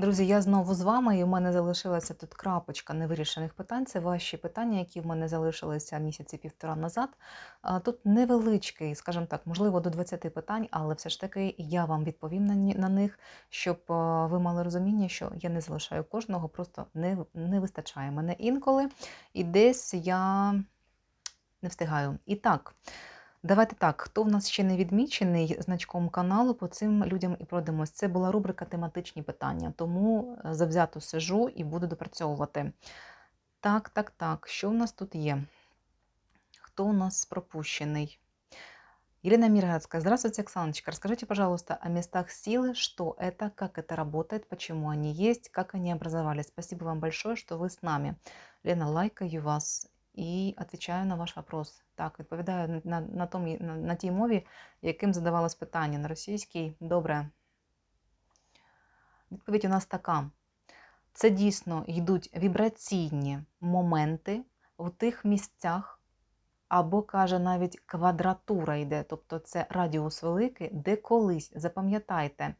Друзі, я знову з вами, і в мене залишилася тут крапочка невирішених питань. Це ваші питання, які в мене залишилися місяці півтора назад. Тут невеличкий, скажімо так, можливо, до 20 питань, але все ж таки я вам відповім на, них, щоб ви мали розуміння, що я не залишаю кожного, просто не, не вистачає мене інколи. І десь я не встигаю. І так. Давайте так, хто в нас ще не відмічений значком каналу, по цим людям і пройдемось. Це була рубрика тематичні питання, тому е, завзято сижу і буду допрацьовувати. Так, так, так, що в нас тут є? Хто у нас пропущений? Елена Миргацкая. Здравствуйте, Оксаночка. Расскажите, пожалуйста, о местах силы, что это, как это работает, почему они есть, как они образовались. Спасибо вам большое, что вы с нами. Лена, лайкаю вас і відповідаю на ваш вопрос. Так, відповідаю на, на, том, на, на тій мові, яким задавалось питання на російській. Добре. Відповідь у нас така. Це дійсно йдуть вібраційні моменти в тих місцях, або каже навіть квадратура йде, тобто це радіус великий, де колись, запам'ятайте,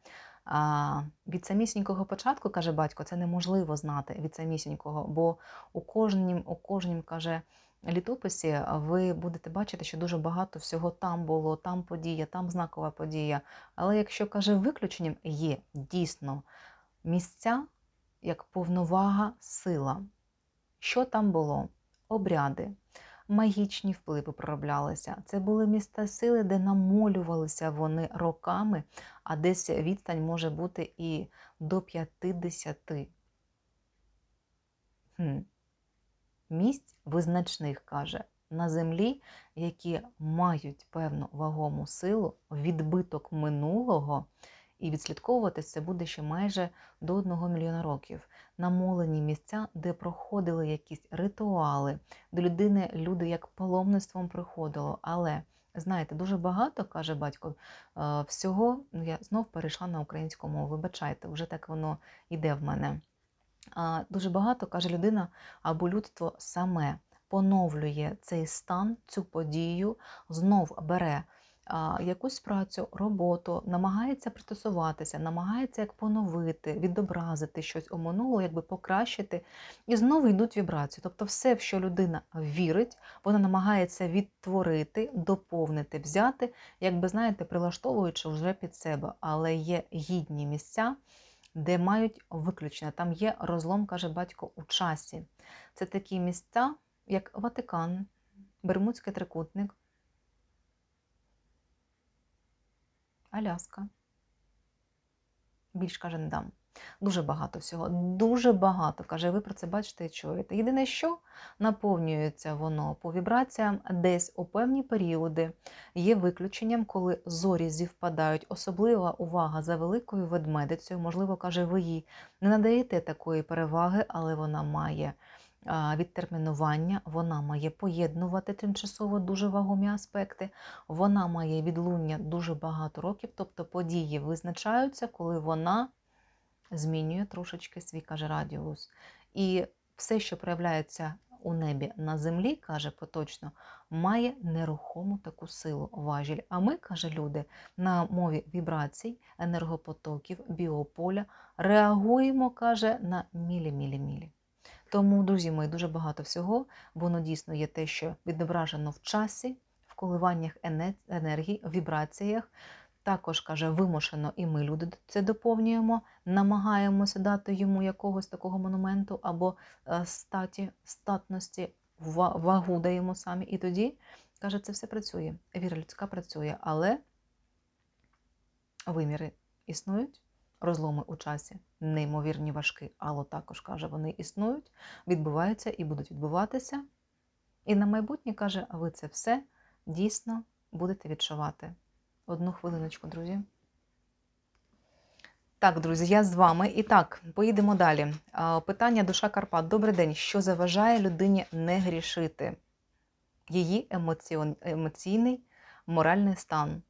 від самісінького початку, каже батько, це неможливо знати від самісінького, бо у кожнім, у кожнім каже, літописі ви будете бачити, що дуже багато всього там було, там подія, там знакова подія. Але якщо каже виключенням, є дійсно місця як повновага сила. Що там було? Обряди, магічні впливи пророблялися. Це були міста сили, де намолювалися вони роками, а десь відстань може бути і до 50 хм. місць визначних, каже, на землі, які мають певну вагому силу, відбиток минулого, і відслідковувати це буде ще майже до 1 мільйона років. Намолені місця, де проходили якісь ритуали, до людини люди як паломництвом приходило. Але знаєте, дуже багато, каже батько, е, всього ну, я знов перейшла на українську мову. Вибачайте, вже так воно йде в мене. Дуже багато каже людина або людство саме поновлює цей стан, цю подію, знов бере якусь працю, роботу, намагається пристосуватися, намагається як поновити, відобразити щось у минулого, якби покращити, і знову йдуть вібрації. Тобто, все, в що людина вірить, вона намагається відтворити, доповнити, взяти, якби знаєте, прилаштовуючи вже під себе, але є гідні місця. Де мають виключення, там є розлом, каже батько, у часі. Це такі місця, як Ватикан, Бермудський трикутник, Аляска. Більш каже, не дам. Дуже багато всього, дуже багато. Каже, ви про це бачите і чуєте. Єдине, що наповнюється воно по вібраціям десь у певні періоди. Є виключенням, коли зорі зівпадають. Особлива увага за великою ведмедицею. Можливо, каже, ви їй не надаєте такої переваги, але вона має відтермінування, вона має поєднувати тимчасово дуже вагомі аспекти, вона має відлуння дуже багато років, тобто події визначаються, коли вона змінює трошечки свій каже радіус. І все, що проявляється у небі на землі, каже поточно, має нерухому таку силу важіль. А ми, каже люди, на мові вібрацій, енергопотоків, біополя реагуємо, каже, на мілі-мілі-мілі. Тому, друзі мої, дуже багато всього, воно дійсно є те, що відображено в часі, в коливаннях енергії, в вібраціях. Також, каже, вимушено, і ми, люди, це доповнюємо, намагаємося дати йому якогось такого монументу або статі, статності, вагу даємо самі. І тоді, каже, це все працює. Віра людська працює, але виміри існують розломи у часі, неймовірні важкі, але також каже, вони існують, відбуваються і будуть відбуватися. І на майбутнє каже, а ви це все дійсно будете відчувати. Одну хвилиночку, друзі. Так, друзі, я з вами. І так, поїдемо далі. Питання душа Карпат. Добрий день. Що заважає людині не грішити? Її емоційний, моральний стан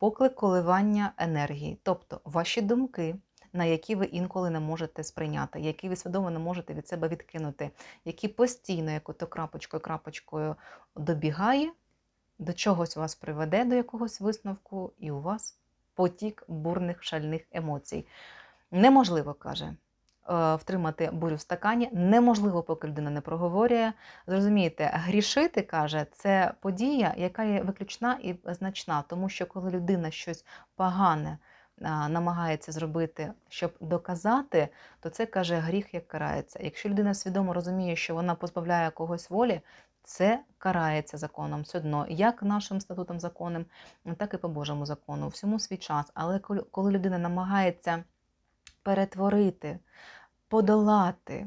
поклик коливання енергії, тобто ваші думки, на які ви інколи не можете сприйняти, які ви свідомо не можете від себе відкинути, які постійно, як то крапочкою крапочкою добігає, до чогось вас приведе до якогось висновку, і у вас потік бурних шальних емоцій. Неможливо, каже, втримати бурю в стакані, неможливо, поки людина не проговорює. Зрозумієте, грішити, каже, це подія, яка є виключна і значна, тому що коли людина щось погане намагається зробити, щоб доказати, то це каже гріх, як карається. Якщо людина свідомо розуміє, що вона позбавляє когось волі, це карається законом все одно, як нашим статутом законом, так і по Божому закону, всьому свій час. Але коли людина намагається перетворити, подолати,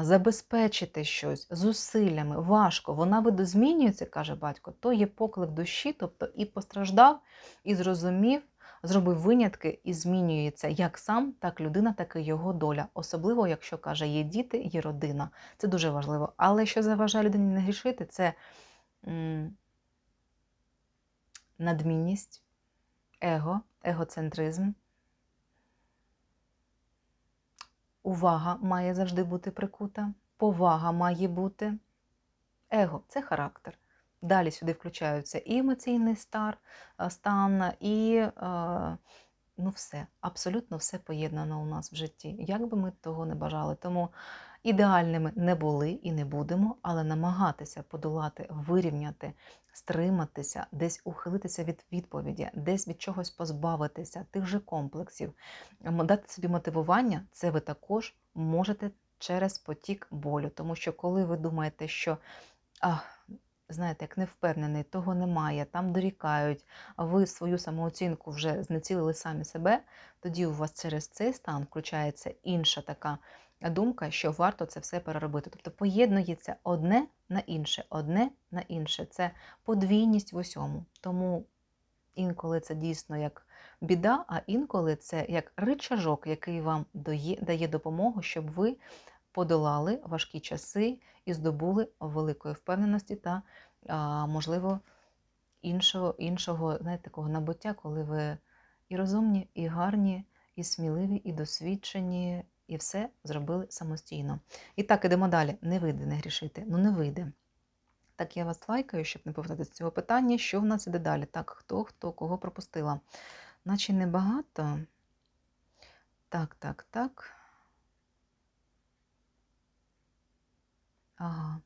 забезпечити щось зусиллями, важко, вона видозмінюється, каже батько, то є поклик душі, тобто і постраждав, і зрозумів, зробив винятки і змінюється як сам, так людина, так і його доля. Особливо, якщо каже, є діти, є родина. Це дуже важливо. Але що заважає людині не грішити, це надмінність, его, егоцентризм. Увага має завжди бути прикута, повага має бути. Его це характер. Далі сюди включаються і емоційний стар, е, стан, і е, ну все, абсолютно все поєднано у нас в житті, як би ми того не бажали. Тому ідеальними не були і не будемо, але намагатися подолати, вирівняти, стриматися, десь ухилитися від відповіді, десь від чогось позбавитися, тих же комплексів, дати собі мотивування, це ви також можете через потік болю. Тому що коли ви думаєте, що а, знаєте, як не впевнений, того немає, там дорікають, а ви свою самооцінку вже знецілили самі себе, тоді у вас через цей стан включається інша така думка, що варто це все переробити. Тобто поєднується одне на інше, одне на інше. Це подвійність в усьому. Тому інколи це дійсно як біда, а інколи це як ричажок, який вам дає, допомогу, щоб ви подолали важкі часи і здобули великої впевненості та, можливо, іншого, іншого знаєте, такого набуття, коли ви і розумні, і гарні, і сміливі, і досвідчені, і все зробили самостійно. І так, ідемо далі. Не вийде не грішити. Ну, не вийде. Так, я вас лайкаю, щоб не повертатися з цього питання. Що в нас іде далі? Так, хто, хто, кого пропустила? Наче небагато. Так, так, так. Ага.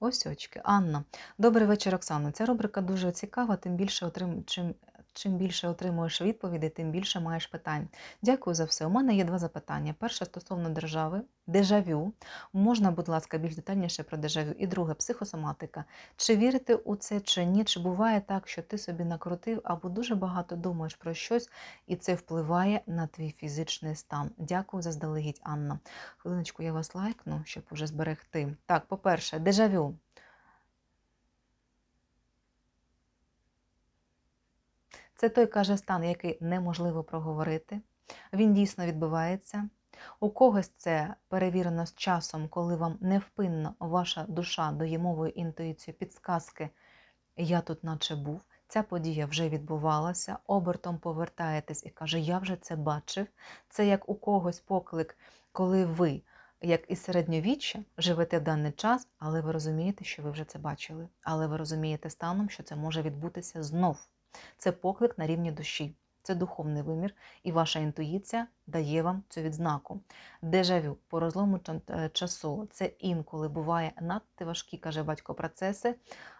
Ось очки. Анна. Добрий вечір, Оксано. Ця рубрика дуже цікава, тим більше чим... чим більше отримуєш відповідей, тим більше маєш питань. Дякую за все. У мене є два запитання. Перше стосовно держави, дежавю. Можна, будь ласка, більш детальніше про дежавю. І друге психосоматика. Чи вірите у це, чи ні? Чи буває так, що ти собі накрутив або дуже багато думаєш про щось, і це впливає на твій фізичний стан? Дякую заздалегідь, Анна. Хвилиночку, я вас лайкну, щоб уже зберегти. Так, по-перше, дежавю. Це той каже стан, який неможливо проговорити. Він дійсно відбувається. У когось це перевірено з часом, коли вам невпинно ваша душа дає мовою інтуїцію підсказки Я тут наче був. Ця подія вже відбувалася, обертом повертаєтесь і каже, я вже це бачив. Це як у когось поклик, коли ви, як і середньовіччя, живете в даний час, але ви розумієте, що ви вже це бачили. Але ви розумієте станом, що це може відбутися знов. Це поклик на рівні душі, це духовний вимір, і ваша інтуїція дає вам цю відзнаку. Дежавю по розлому е, часу це інколи буває надто важкі, каже батько, процеси,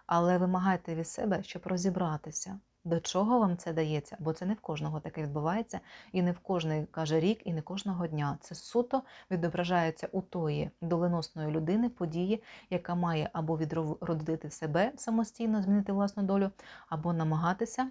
але вимагайте від себе, щоб розібратися. До чого вам це дається? Бо це не в кожного таке відбувається, і не в кожний каже рік, і не кожного дня. Це суто відображається у тої доленосної людини події, яка має або відродити себе самостійно, змінити власну долю, або намагатися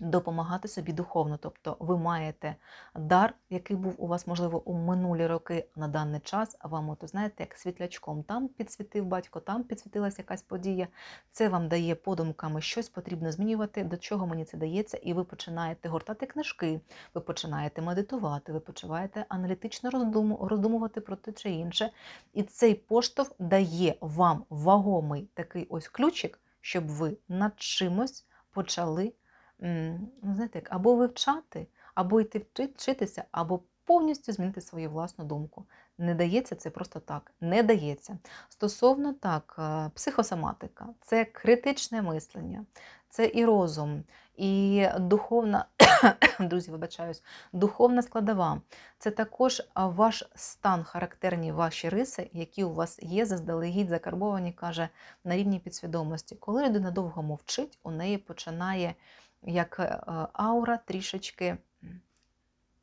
допомагати собі духовно. Тобто ви маєте дар, який був у вас, можливо, у минулі роки на даний час, а вам, от, знаєте, як світлячком там підсвітив батько, там підсвітилася якась подія. Це вам дає подумками, щось потрібно змінювати, до чого мені це дається, і ви починаєте гортати книжки, ви починаєте медитувати, ви починаєте аналітично роздуму- роздумувати про те чи інше. І цей поштовх дає вам вагомий такий ось ключик, щоб ви над чимось почали ну, знаєте, як, або вивчати, або йти вчитися, або повністю змінити свою власну думку. Не дається це просто так. Не дається. Стосовно так, е, психосоматика це критичне мислення, це і розум, і духовна, друзі, вибачаюсь, духовна складова. Це також ваш стан, характерні ваші риси, які у вас є, заздалегідь закарбовані, каже, на рівні підсвідомості. Коли людина довго мовчить, у неї починає як е, аура трішечки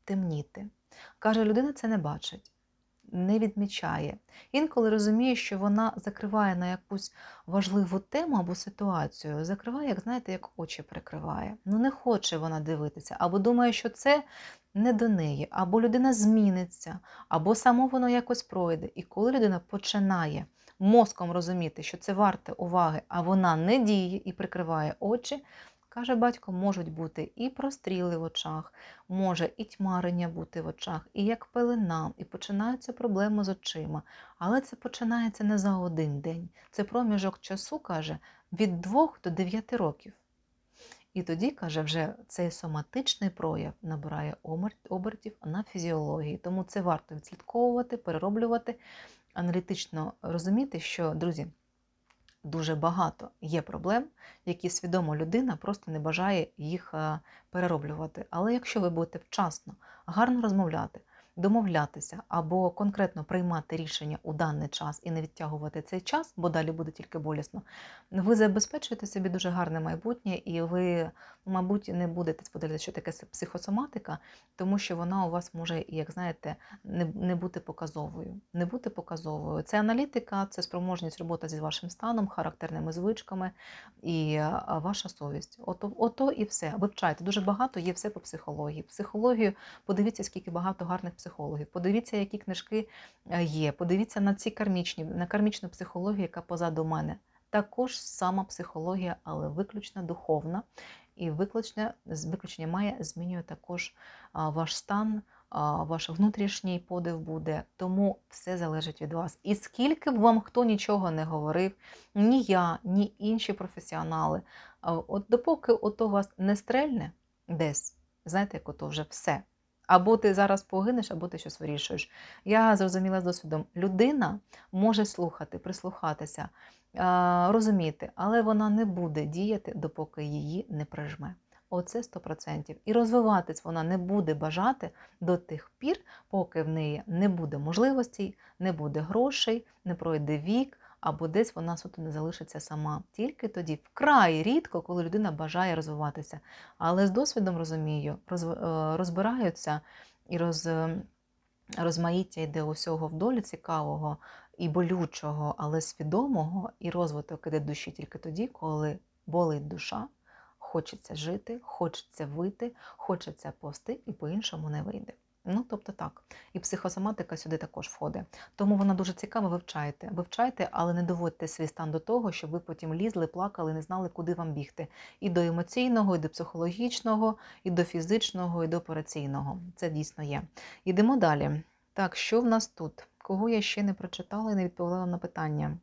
темніти. Каже, людина це не бачить, не відмічає. Інколи розуміє, що вона закриває на якусь важливу тему або ситуацію, закриває, як знаєте, як очі прикриває. Ну не хоче вона дивитися, або думає, що це не до неї, або людина зміниться, або само воно якось пройде. І коли людина починає мозком розуміти, що це варте уваги, а вона не діє і прикриває очі. Каже батько, можуть бути і простріли в очах, може і тьмарення бути в очах, і як пелена, і починаються проблеми з очима. Але це починається не за один день. Це проміжок часу, каже, від 2 до 9 років. І тоді, каже, вже цей соматичний прояв набирає обертів на фізіології. Тому це варто відслідковувати, перероблювати, аналітично розуміти, що, друзі, дуже багато є проблем, які свідомо людина просто не бажає їх е, перероблювати. Але якщо ви будете вчасно, гарно розмовляти, домовлятися або конкретно приймати рішення у даний час і не відтягувати цей час, бо далі буде тільки болісно, ви забезпечуєте собі дуже гарне майбутнє, і ви, мабуть, не будете сподіватися, що таке психосоматика, тому що вона у вас може, як знаєте, не бути показовою. Не бути показовою. Це аналітика, це спроможність роботи зі вашим станом, характерними звичками і ваша совість. Ото, ото і все. Вивчайте. Дуже багато є все по психології. Психологію, подивіться, скільки багато гарних психологів. Подивіться, які книжки е, є. Подивіться на ці кармічні, на кармічну психологію, яка позаду мене. Також сама психологія, але виключно духовна. І виключення, виключення має змінює також ваш стан, ваш внутрішній подив буде. Тому все залежить від вас. І скільки б вам хто нічого не говорив, ні я, ні інші професіонали, от допоки ото вас не стрельне десь, знаєте, як ото вже все. Або ти зараз погинеш, або ти щось вирішуєш. Я зрозуміла з досвідом, людина може слухати, прислухатися, розуміти, але вона не буде діяти, допоки її не прижме. Оце 100%. І розвиватись вона не буде бажати до тих пір, поки в неї не буде можливостей, не буде грошей, не пройде вік, або десь вона суто не залишиться сама. Тільки тоді вкрай рідко, коли людина бажає розвиватися. Але з досвідом розумію, е, розбираються і роз, розмаїття йде усього вдолі цікавого і болючого, але свідомого, і розвиток іде душі тільки тоді, коли болить душа. Хочеться жити, хочеться вийти, хочеться пости, і по-іншому не вийде. Ну, тобто так. І психосоматика сюди також входить. Тому вона дуже цікава, вивчайте. Вивчайте, але не доводьте свій стан до того, щоб ви потім лізли, плакали, не знали, куди вам бігти. І до емоційного, і до психологічного, і до фізичного, і до операційного. Це дійсно є. Йдемо далі. Так, що в нас тут? Кого я ще не прочитала і не відповіла на питання?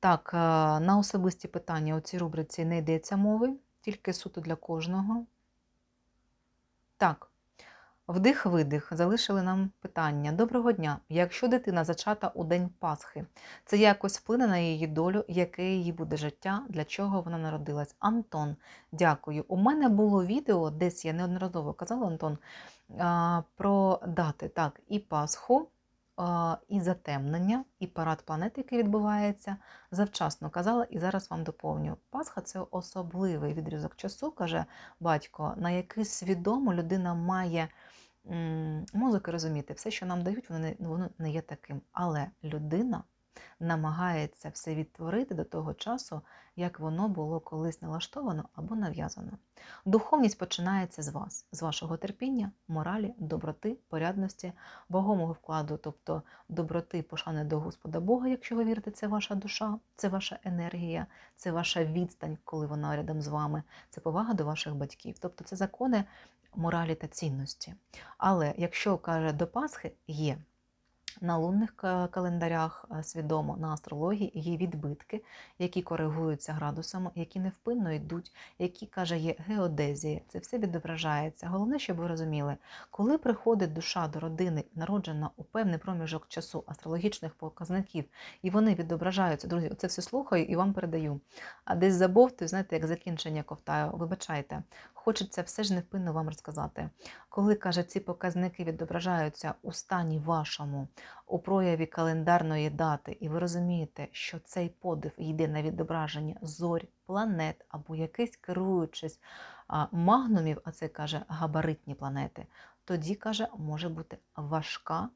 Так, е, на особисті питання у цій рубриці не йдеться мови, тільки суто для кожного. Так, вдих-видих, залишили нам питання. Доброго дня! Якщо дитина зачата у День Пасхи, це якось вплине на її долю, яке її буде життя, для чого вона народилась? Антон, дякую. У мене було відео, десь я неодноразово казала, Антон, про дати так, і Пасху і затемнення, і парад планет, який відбувається, завчасно казала, і зараз вам доповню. Пасха це особливий відрізок часу, каже батько, на який свідомо людина має музики розуміти, все, що нам дають, воно не є таким. Але людина намагається все відтворити до того часу, як воно було колись налаштовано або нав'язано. Духовність починається з вас, з вашого терпіння, моралі, доброти, порядності, вагомого вкладу, тобто доброти, пошани до Господа Бога, якщо ви вірите, це ваша душа, це ваша енергія, це ваша відстань, коли вона рядом з вами, це повага до ваших батьків. Тобто це закони моралі та цінності. Але якщо каже до Пасхи, є На лунних календарях е, свідомо на астрології є відбитки, які коригуються градусами, які невпинно йдуть, які каже, є геодезії. Це все відображається. Головне, щоб ви розуміли, коли приходить душа до родини, народжена у певний проміжок часу астрологічних показників, і вони відображаються, друзі, це все слухаю і вам передаю. А десь забовте, знаєте, як закінчення ковтаю, вибачайте, хочеться все ж невпинно вам розказати. Коли каже, ці показники відображаються у стані вашому, у прояві календарної дати, і ви розумієте, що цей подив йде на відображення зорь, планет або якийсь керуючись магнумів, а це каже габаритні планети, тоді каже, може бути важка,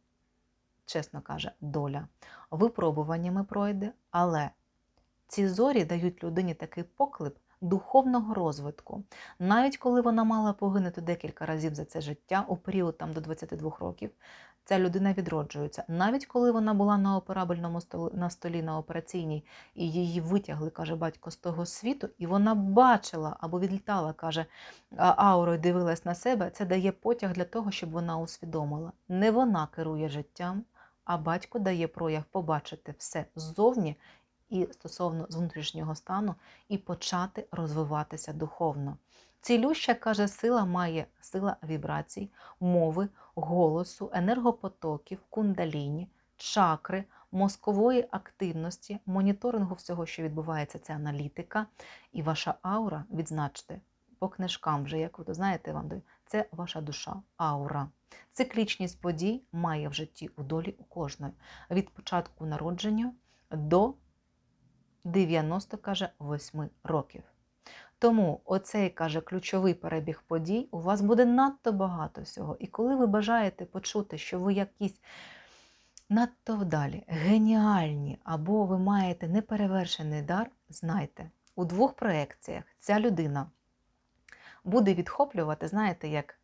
чесно каже, доля. Випробуваннями пройде, але ці зорі дають людині такий поклеп духовного розвитку. Навіть коли вона мала погинути декілька разів за це життя у період там до 22 років, ця людина відроджується. Навіть коли вона була на операбельному столі, на столі на операційній, і її витягли, каже батько, з того світу, і вона бачила або відлітала, каже, аурою дивилась на себе, це дає потяг для того, щоб вона усвідомила. Не вона керує життям, а батько дає прояв побачити все ззовні і стосовно з стану, і почати розвиватися духовно. Цілюща, каже, сила має сила вібрацій, мови, голосу, енергопотоків, кундаліні, чакри, мозкової активності, моніторингу всього, що відбувається, це аналітика. І ваша аура, відзначте, по книжкам вже, як ви то знаєте, вам це ваша душа, аура. Циклічність подій має в житті у долі у кожної. Від початку народження до 90, каже, 8 років. Тому оцей каже ключовий перебіг подій у вас буде надто багато всього. І коли ви бажаєте почути, що ви якісь надто вдалі, геніальні, або ви маєте неперевершений дар, знайте, у двох проекціях ця людина буде відхоплювати, знаєте, як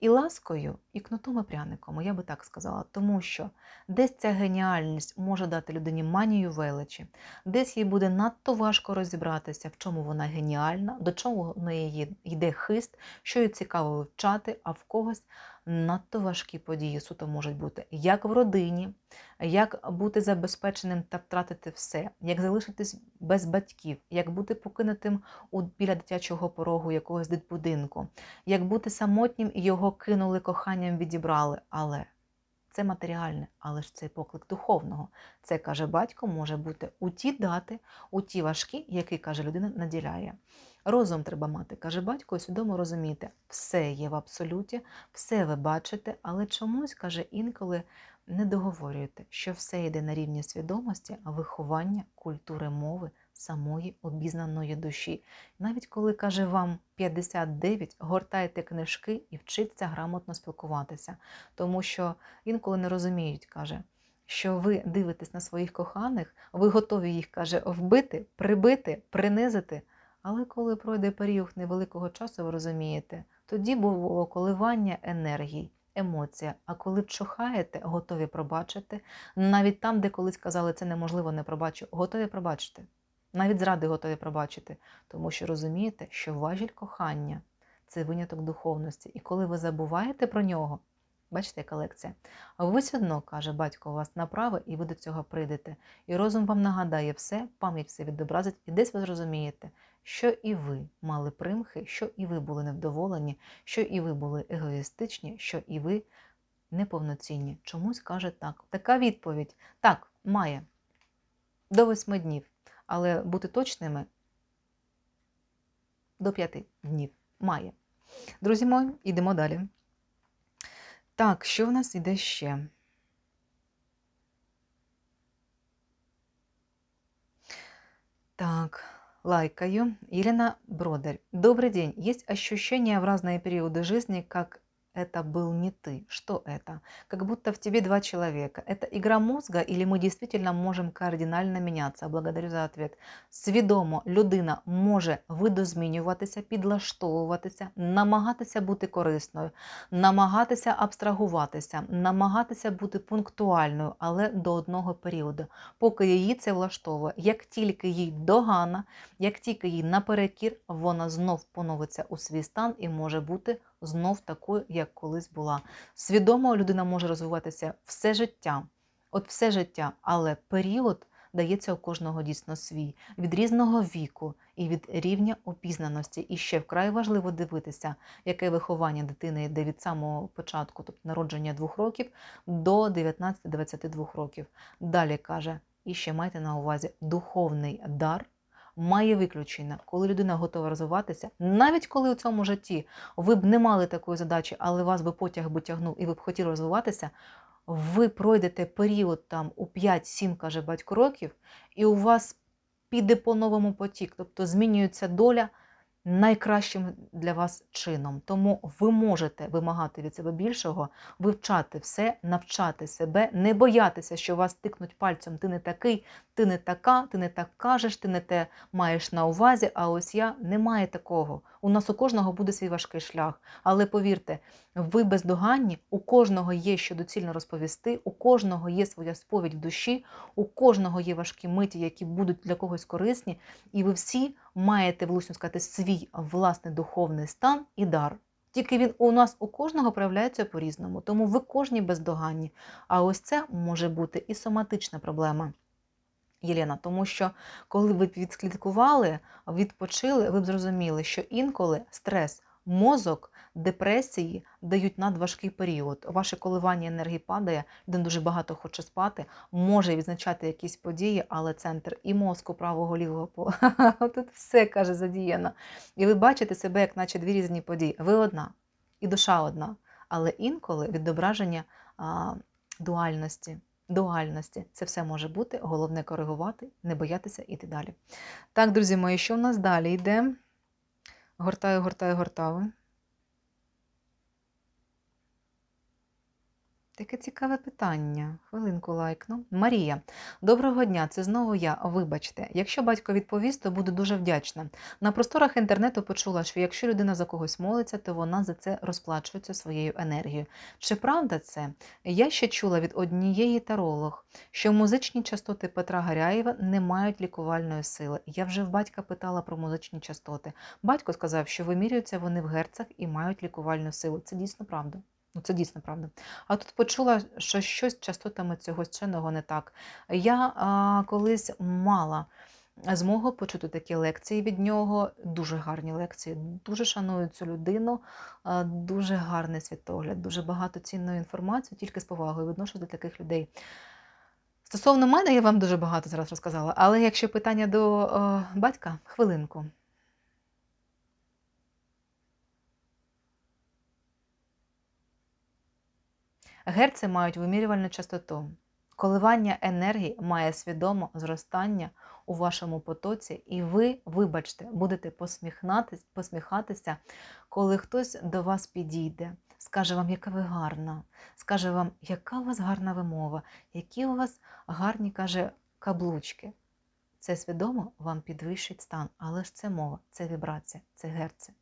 і ласкою, і кнутом і пряником, я би так сказала, тому що десь ця геніальність може дати людині манію величі, десь їй буде надто важко розібратися, в чому вона геніальна, до чого в неї йде хист, що їй цікаво вивчати, а в когось надто важкі події суто можуть бути як в родині, як бути забезпеченим та втратити все, як залишитись без батьків, як бути покинутим у, біля дитячого порогу якогось дитбудинку, як бути самотнім і його кинули коханням відібрали. Але це матеріальне, але ж це поклик духовного. Це каже батько, може бути у ті дати, у ті важкі, які каже людина, наділяє. Розум треба мати, каже батько, і свідомо розуміти, все є в абсолюті, все ви бачите, але чомусь каже інколи не договорюєте, що все йде на рівні свідомості, виховання, культури мови, самої обізнаної душі. Навіть коли каже вам 59, гортайте книжки і вчиться грамотно спілкуватися, тому що інколи не розуміють, каже. Що ви дивитесь на своїх коханих, ви готові їх, каже, вбити, прибити, принизити. Але коли пройде період невеликого часу, ви розумієте, тоді було коливання енергій, емоція. А коли вчухаєте, готові пробачити. Навіть там, де колись казали, це неможливо, не пробачу, готові пробачити. Навіть зради готові пробачити, тому що розумієте, що важіль кохання це виняток духовності. І коли ви забуваєте про нього, бачите, яка лекція, ви все одно, каже батько, вас направи, і ви до цього прийдете. І розум вам нагадає все, пам'ять все відобразить, і десь ви зрозумієте, що і ви мали примхи, що і ви були невдоволені, що і ви були егоїстичні, що і ви неповноцінні. Чомусь каже так. Така відповідь так, має до восьми днів, але бути точними до п'яти днів має. Друзі мої, йдемо далі. Так, що в нас іде ще? Так, лайкаю. Елена Бродер. Добрый день. Есть ощущение в разные периоды жизни, как это был не ты. Что это? Как будто в тебе два человека. Это игра мозга или мы действительно можем кардинально меняться? Благодарю за ответ. Свідомо людина може видозмінюватися, підлаштовуватися, намагатися бути корисною, намагатися абстрагуватися, намагатися бути пунктуальною, але до одного періоду, поки її це влаштовує. Як тільки їй догана, як тільки їй наперекір, вона знов поновиться у свій стан і може бути знов такою, як колись була. Свідомо людина може розвиватися все життя, От все життя, але період дається у кожного дійсно свій від різного віку і від рівня опізнаності. І ще вкрай важливо дивитися, яке виховання дитини йде від самого початку, тобто народження двох років до 19-22 років. Далі каже, і ще майте на увазі духовний дар. Має виключення, коли людина готова розвиватися, навіть коли у цьому житті ви б не мали такої задачі, але вас би потяг би тягнув і ви б хотіли розвиватися, ви пройдете період там у 5-7, каже батько років, і у вас піде по новому потік, тобто змінюється доля найкращим для вас чином. Тому ви можете вимагати від себе більшого, вивчати все, навчати себе, не боятися, що вас тикнуть пальцем. Ти не такий, ти не така, ти не так кажеш, ти не те маєш на увазі. А ось я немає такого. У нас у кожного буде свій важкий шлях. Але повірте, ви бездоганні, у кожного є що доцільно розповісти, у кожного є своя сповідь в душі, у кожного є важкі миті, які будуть для когось корисні, і ви всі маєте, влучно сказати, свій власний духовний стан і дар. Тільки він у нас у кожного проявляється по-різному, тому ви кожні бездоганні. А ось це може бути і соматична проблема. Єлена, тому що коли ви відслідкували, відпочили, ви б зрозуміли, що інколи стрес, мозок, депресії дають надважкий період. Ваше коливання енергії падає, людина дуже багато хоче спати, може відзначати якісь події, але центр і мозку правого лівого по тут все каже задіяно. І ви бачите себе, як наче дві різні події. Ви одна, і душа одна, але інколи відображення а, дуальності дуальності. Це все може бути, головне коригувати, не боятися іти далі. Так, друзі мої, що в нас далі йде? Гортаю, гортаю, гортаю. Таке цікаве питання. Хвилинку лайкну. Марія, доброго дня, це знову я. Вибачте, якщо батько відповість, то буду дуже вдячна. На просторах інтернету почула, що якщо людина за когось молиться, то вона за це розплачується своєю енергією. Чи правда це? Я ще чула від однієї таролог, що музичні частоти Петра Гаряєва не мають лікувальної сили. Я вже в батька питала про музичні частоти. Батько сказав, що вимірюються вони в герцах і мають лікувальну силу. Це дійсно правда. Ну, це дійсно правда. А тут почула, що щось частотами цього вченого не так. Я а, колись мала змогу почути такі лекції від нього, дуже гарні лекції. Дуже шаную цю людину, а, дуже гарний світогляд, дуже багато цінної інформації, тільки з повагою відношу до таких людей. Стосовно мене, я вам дуже багато зараз розказала, але якщо питання до о, батька, хвилинку. Герци мають вимірювальну частоту. Коливання енергії має свідомо зростання у вашому потоці, і ви, вибачте, будете посміхатися, коли хтось до вас підійде, скаже вам, яка ви гарна, скаже вам, яка у вас гарна вимова, які у вас гарні каже, каблучки. Це свідомо вам підвищить стан, але ж це мова, це вібрація, це герци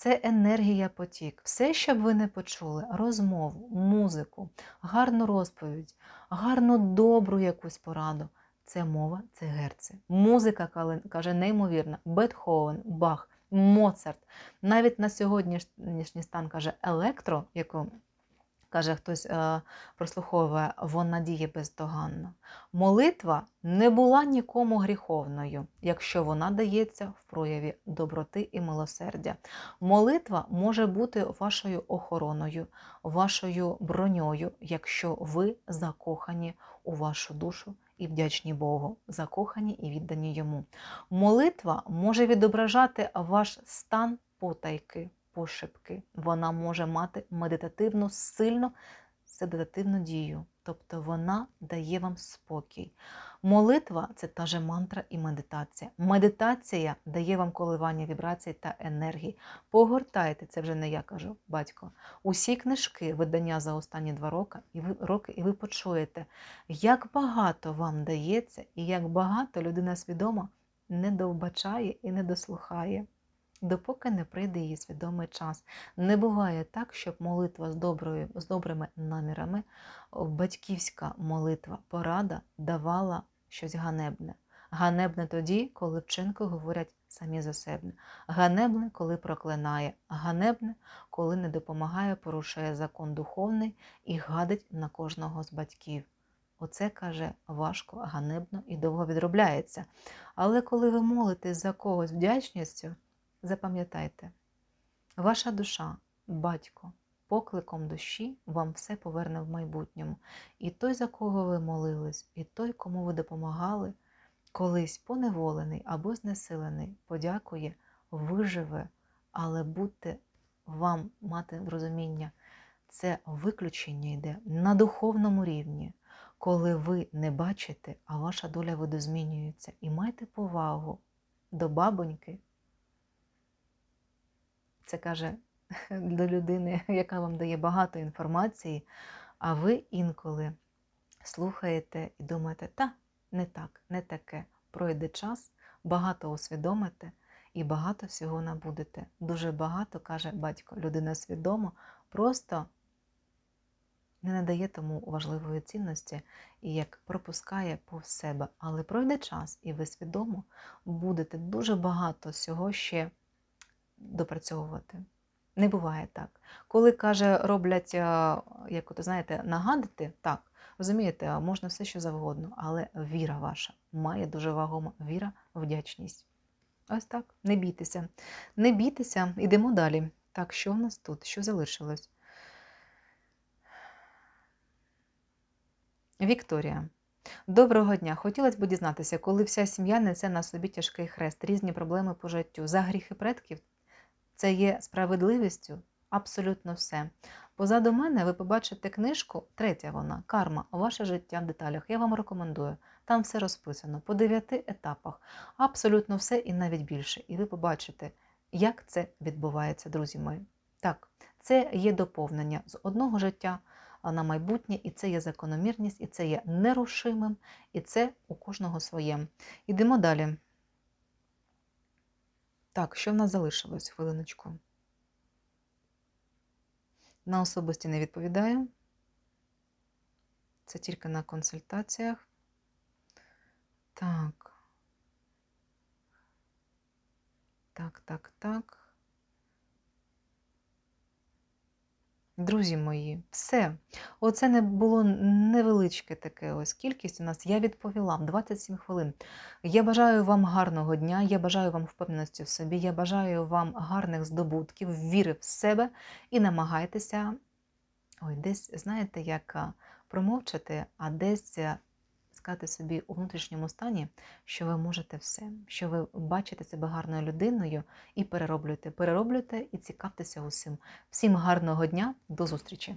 це енергія потік. Все, що б ви не почули, розмову, музику, гарну розповідь, гарну добру якусь пораду. Це мова, це герци. Музика каже, неймовірна, Бетховен, Бах, Моцарт. Навіть на сьогоднішній стан каже електро, яку каже хтось е, прослуховує, вона діє бездоганно. Молитва не була нікому гріховною, якщо вона дається в прояві доброти і милосердя. Молитва може бути вашою охороною, вашою броньою, якщо ви закохані у вашу душу. І вдячні Богу, закохані і віддані йому. Молитва може відображати ваш стан потайки пошепки. Вона може мати медитативну, сильну седативну дію, тобто вона дає вам спокій. Молитва це та же мантра і медитація. Медитація дає вам коливання вібрацій та енергії. Погортайте, це вже не я кажу, батько. Усі книжки, видання за останні два роки, і ви роки, і ви почуєте, як багато вам дається, і як багато людина свідома не довбачає і не дослухає допоки не прийде її свідомий час. Не буває так, щоб молитва з доброю, з добрими намірами, батьківська молитва, порада давала щось ганебне. Ганебне тоді, коли вчинки говорять самі за себе. Ганебне, коли проклинає. Ганебне, коли не допомагає, порушує закон духовний і гадить на кожного з батьків. Оце каже важко, ганебно і довго відробляється. Але коли ви молитесь за когось вдячністю, запам'ятайте, ваша душа, батько, покликом душі вам все поверне в майбутньому. І той, за кого ви молились, і той, кому ви допомагали, колись поневолений або знесилений, подякує, виживе, але будьте вам мати розуміння, це виключення йде на духовному рівні, коли ви не бачите, а ваша доля видозмінюється. І майте повагу до бабоньки. Це каже до людини, яка вам дає багато інформації, а ви інколи слухаєте і думаєте, та не так, не таке. Пройде час, багато усвідомите і багато всього набудете. Дуже багато, каже батько, людина свідома, просто не надає тому важливої цінності і як пропускає повз себе. Але пройде час, і ви свідомо будете дуже багато всього ще допрацьовувати. Не буває так. Коли каже, роблять, як от, знаєте, нагадати, так, розумієте, можна все що завгодно, але віра ваша має дуже вагома віра, вдячність. Ось так, не бійтеся. Не бійтеся, йдемо далі. Так, що в нас тут? Що залишилось? Вікторія. Доброго дня. Хотілося б дізнатися, коли вся сім'я несе на собі тяжкий хрест, різні проблеми по життю, за гріхи предків це є справедливістю абсолютно все. Позаду мене ви побачите книжку, третя вона карма, ваше життя в деталях. Я вам рекомендую. Там все розписано по дев'яти етапах, абсолютно все і навіть більше. І ви побачите, як це відбувається, друзі мої. Так, це є доповнення з одного життя на майбутнє, і це є закономірність, і це є нерушимим, і це у кожного своє. Йдемо далі. Так, що в нас залишилось хвилиночку? На особисті не відповідаю. Це тільки на консультаціях. Так. Так, так, так. Друзі мої, все. Оце не було невеличке таке ось кількість у нас. Я відповіла 27 хвилин. Я бажаю вам гарного дня, я бажаю вам впевненості в собі, я бажаю вам гарних здобутків, віри в себе і намагайтеся ой, десь, знаєте, як промовчати, а десь сказати собі у внутрішньому стані, що ви можете все, що ви бачите себе гарною людиною і перероблюєте, перероблюєте і цікавтеся усім. Всім гарного дня, до зустрічі!